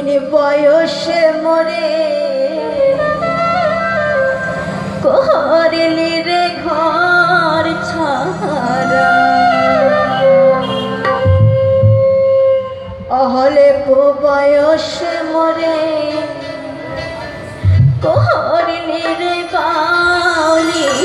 কঠিন বয়সে মরে করলি রে ঘর ছাড়া। অহলে পো বয়সে মরে করলি রে কালিয়া